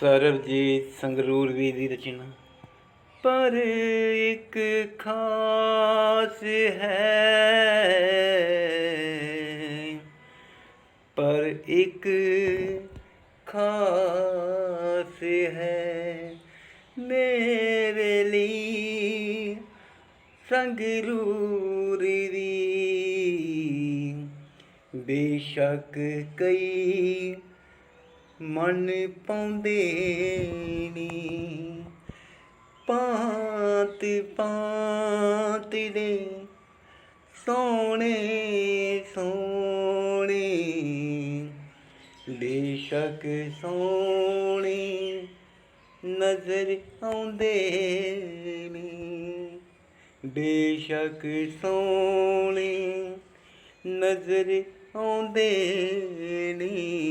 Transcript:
ਸਰਬਜੀਤ ਸੰਗਰੂਰ ਵੀ ਦੀ ਰਚਨਾ। ਪਰ ਇੱਕ ਖਾਸ ਹੈ। ਪਰ ਇੱਕ ਖਾਸ ਹੈ। ਮੇਰੇ ਲਈ ਸੰਗਰੂਰ ਦੀ ਬੇਸ਼ੱਕ ਕਈ ਮਨ ਪਾਉਂਦੇ ਨੀ। ਪਾਤ ਪਾਤ ਦੇ ਸੋਹਣੇ ਸੋਹਣੇ, ਬੇਸ਼ੱਕ ਸੋਹਣੇ ਨਜ਼ਰ ਆਉਂਦੇ ਨੀ। ਬੇਸ਼ੱਕ ਸੋਹਣੇ ਨਜ਼ਰ ਆਉਂਦੇ ਨੀ।